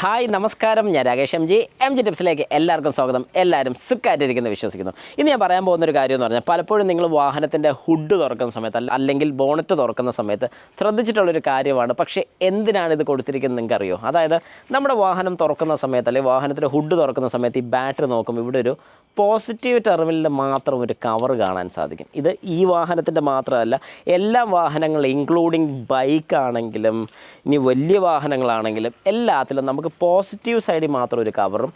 Hi നമസ്കാരം. ഞാൻ Rakesh M G. M G ടിപ്സിലേക്ക് എല്ലാവർക്കും സ്വാഗതം. എല്ലാവരും സുഖമായിട്ടിരിക്കുന്നു വിശ്വസിക്കുന്നു. ഇന്ന് ഞാൻ പറയാൻ പോകുന്ന ഒരു കാര്യം എന്ന് പറഞ്ഞാൽ പലപ്പോഴും നിങ്ങൾ വാഹനത്തിന്റെ ഹുഡ് തുറക്കുന്ന സമയത്ത് അല്ല- അല്ലെങ്കിൽ ബോണറ്റ് തുറക്കുന്ന സമയത്ത് ശ്രദ്ധിച്ചിട്ടുള്ളൊരു കാര്യമാണ്. പക്ഷേ എന്തിനാണ് ഇത് കൊടുത്തിരിക്കുന്നത് നിങ്ങൾക്ക് അറിയോ അതായത് നമ്മുടെ വാഹനം തുറക്കുന്ന സമയത്ത് അല്ലെങ്കിൽ വാഹനത്തിന്റെ ഹുഡ് തുറക്കുന്ന സമയത്ത് ഈ ബാറ്ററി നോക്കുമ്പോൾ ഇവിടെ ഒരു പോസിറ്റീവ് ടെർമിനലിൽ മാത്രം ഒരു കവർ കാണാൻ സാധിക്കും. ഇത് ഈ വാഹനത്തിന്റെ മാത്രമല്ല എല്ലാ വാഹനങ്ങളും ഇൻക്ലൂഡിങ് ബൈക്കാണെങ്കിലും ഇനി വലിയ വാഹനങ്ങളാണെങ്കിലും എല്ലാത്തിലും നമുക്ക് പോസിറ്റീവ് സൈഡിൽ മാത്രം ഒരു കവറും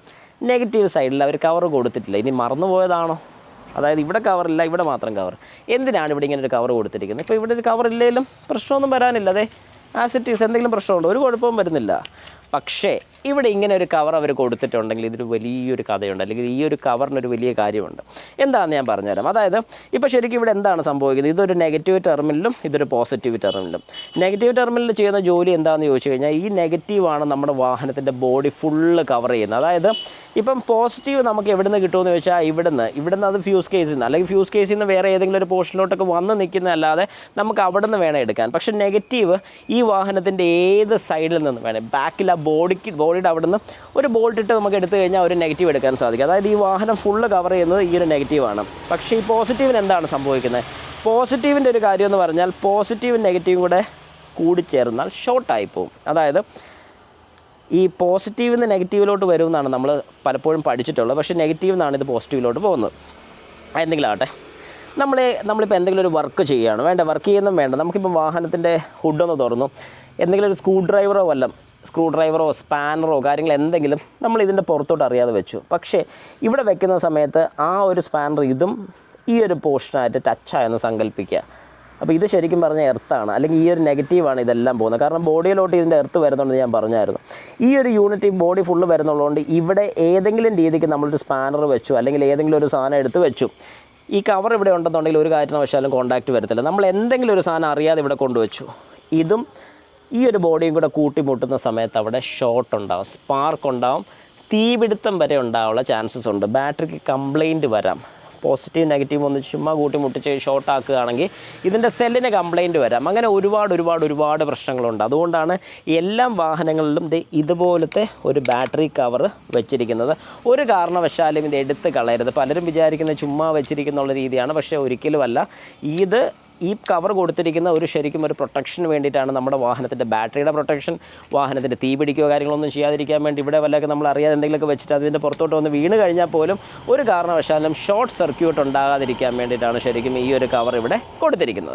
നെഗറ്റീവ് സൈഡിൽ അവർ കവർ കൊടുത്തിട്ടില്ല. ഇനി മറന്നു പോയതാണോ അതായത് ഇവിടെ കവറില്ല ഇവിടെ മാത്രം കവർ എന്തിനാണ് ഇവിടെ ഇങ്ങനെ ഒരു കവർ കൊടുത്തിരിക്കുന്നത്? ഇപ്പോൾ ഇവിടെ ഒരു കവർ ഇല്ലെങ്കിലും പ്രശ്നമൊന്നും വരാനില്ല. അതെ ആസിറ്റീസ് എന്തെങ്കിലും പ്രശ്നമുണ്ടോ? ഒരു കുഴപ്പവും വരുന്നില്ല. പക്ഷേ ഇവിടെ ഇങ്ങനെ ഒരു കവർ അവർ കൊടുത്തിട്ടുണ്ടെങ്കിൽ ഇതൊരു വലിയൊരു കഥയുണ്ട്. അല്ലെങ്കിൽ ഈ ഒരു കവറിനൊരു വലിയ കാര്യമുണ്ട്. എന്താണെന്ന് ഞാൻ പറഞ്ഞുതരാം. അതായത് ഇപ്പോൾ ശരിക്കും ഇവിടെ എന്താണ് സംഭവിക്കുന്നത്? ഇതൊരു നെഗറ്റീവ് ടെർമിനലും ഇതൊരു പോസിറ്റീവ് ടെർമിനലും നെഗറ്റീവ് ടെർമിനൽ ചെയ്യുന്ന ജോലി എന്താണെന്ന് ചോദിച്ചു കഴിഞ്ഞാൽ ഈ നെഗറ്റീവാണ് നമ്മുടെ വാഹനത്തിന്റെ ബോഡി ഫുള്ള് കവർ ചെയ്യുന്നത്. അതായത് ഇപ്പം പോസിറ്റീവ് നമുക്ക് എവിടെ നിന്ന് കിട്ടുമെന്ന് ചോദിച്ചാൽ ഇവിടുന്ന്. ഇവിടുന്ന് അത് ഫ്യൂസ് കേസിൽ നിന്ന് അല്ലെങ്കിൽ ഫ്യൂസ് കേസിൽ നിന്ന് വേറെ ഏതെങ്കിലും ഒരു പോർഷനിലോട്ടൊക്കെ വന്ന് നിൽക്കുന്നതല്ലാതെ നമുക്ക് അവിടെ നിന്ന് വേണം എടുക്കാൻ. പക്ഷേ നെഗറ്റീവ് ഈ വാഹനത്തിന്റെ ഏത് സൈഡിൽ നിന്ന് വേണം? ബാക്കിൽ ആ ബോഡിക്ക് ബോഡിയുടെ അവിടെ നിന്ന് ഒരു ബോൾട്ട് ഇട്ട് നമുക്ക് എടുത്തു കഴിഞ്ഞാൽ ഒരു നെഗറ്റീവ് എടുക്കാൻ സാധിക്കും. അതായത് ഈ വാഹനം ഫുള്ള് കവർ ചെയ്യുന്നത് ഈ ഒരു നെഗറ്റീവാണ് പക്ഷേ ഈ പോസിറ്റീവിന് എന്താണ് സംഭവിക്കുന്നത്? പോസിറ്റീവിന്റെ ഒരു കാര്യം എന്ന് പറഞ്ഞാൽ പോസിറ്റീവും നെഗറ്റീവും കൂടെ കൂടിച്ചേർന്നാൽ ഷോർട്ടായി പോകും അതായത് ഈ പോസിറ്റീവിൽ നിന്ന് നെഗറ്റീവിലോട്ട് വരുമെന്നാണ് നമ്മൾ പലപ്പോഴും പഠിച്ചിട്ടുള്ളത്. പക്ഷേ നെഗറ്റീവ് നിന്നാണ് ഇത് പോസിറ്റീവിലോട്ട് പോകുന്നത്. എന്തെങ്കിലും ആവട്ടെ. നമ്മൾ നമ്മളിപ്പോൾ എന്തെങ്കിലും ഒരു വർക്ക് ചെയ്യുകയാണ്. വേണ്ട വർക്ക് ചെയ്യുന്നതും വേണ്ട. നമുക്കിപ്പോൾ വാഹനത്തിന്റെ ഹുഡൊന്ന് തുറന്നു. എന്തെങ്കിലും ഒരു സ്ക്രൂ ഡ്രൈവറോ വല്ലതും സ്ക്രൂ ഡ്രൈവറോ സ്പാനറോ കാര്യങ്ങൾ എന്തെങ്കിലും നമ്മൾ ഇതിന്റെ പുറത്തോട്ട് അറിയാതെ വെച്ചു. പക്ഷേ ഇവിടെ വെക്കുന്ന സമയത്ത് ആ ഒരു സ്പാനർ ഇതും ഈ ഒരു പോർഷനായിട്ട് ടച്ചായെന്ന് സങ്കല്പിക്കുക അപ്പോൾ ഇത് ശരിക്കും പറഞ്ഞാൽ എർത്താണ്. അല്ലെങ്കിൽ ഈ ഒരു നെഗറ്റീവാണ് ഇതെല്ലാം പോകുന്നത്. കാരണം ബോഡിയിലോട്ട് ഇതിന്റെ എർത്ത് വരുന്നുണ്ട് ഞാൻ പറഞ്ഞായിരുന്നു. ഈ ഒരു യൂണിറ്റ് ബോഡി ഫുള്ള് വരുന്നുള്ളതുകൊണ്ട് ഇവിടെ ഏതെങ്കിലും രീതിക്ക് നമ്മളൊരു സ്പാനർ വെച്ചു അല്ലെങ്കിൽ ഏതെങ്കിലും ഒരു സാധനം എടുത്ത് വെച്ചു. ഈ കവർ ഇവിടെ ഉണ്ടെന്നുണ്ടെങ്കിൽ ഒരു കാരണവശാലും കോൺടാക്റ്റ് വരത്തില്ല. നമ്മൾ എന്തെങ്കിലും ഒരു സാധനം അറിയാതെ ഇവിടെ കൊണ്ടുവച്ചു. ഇതും ഈ ഒരു ബോഡിയും കൂടെ കൂട്ടിമുട്ടുന്ന സമയത്ത് അവിടെ ഷോർട്ട് ഉണ്ടാവും സ്പാർക്ക് ഉണ്ടാവും തീപിടുത്തം വരെ ഉണ്ടാവാനുള്ള ചാൻസസ് ഉണ്ട്. ബാറ്ററിക്ക് കംപ്ലൈന്റ് വരാം. പോസിറ്റീവ് നെഗറ്റീവ് ഒന്ന് ചുമ്മാ കൂട്ടി മുട്ടിച്ച് ഷോർട്ട് ആക്കുകയാണെങ്കിൽ ഇതിന്റെ സെല്ലിന് കംപ്ലൈന്റ് വരാം. അങ്ങനെ ഒരുപാട് ഒരുപാട് ഒരുപാട് പ്രശ്നങ്ങളുണ്ട്. അതുകൊണ്ടാണ് എല്ലാ വാഹനങ്ങളിലും ഇതുപോലത്തെ ഒരു ബാറ്ററി കവർ വെച്ചിരിക്കുന്നത്. ഒരു കാരണവശാലും ഇത് എടുത്ത് കളയരുത്. പലരും വിചാരിക്കുന്നത് ചുമ്മാ വെച്ചിരിക്കുന്നുള്ള രീതിയാണ്. പക്ഷേ ഒരിക്കലുമല്ല. ഇത് ഈ കവർ കൊടുത്തിരിക്കുന്ന ഒരു ശരിക്കും ഒരു പ്രൊട്ടക്ഷൻ വേണ്ടിയിട്ടാണ് നമ്മുടെ വാഹനത്തിന്റെ ബാറ്ററിയുടെ പ്രൊട്ടക്ഷൻ വാഹനത്തിന്റെ തീ പിടിക്കുകയോ കാര്യങ്ങളൊന്നും ചെയ്യാതിരിക്കാൻ വേണ്ടി ഇവിടെ വല്ലതൊക്കെ നമ്മൾ അറിയാതെ എന്തെങ്കിലുമൊക്കെ വെച്ചിട്ട് അതിന്റെ പുറത്തോട്ട് വന്ന് വീണ് കഴിഞ്ഞാൽ പോലും ഒരു കാരണവശാലും ഷോർട്ട് സർക്യൂട്ട് ഉണ്ടാകാതിരിക്കാൻ വേണ്ടിയിട്ടാണ് ശരിക്കും ഈ ഒരു കവർ ഇവിടെ കൊടുത്തിരിക്കുന്നത്.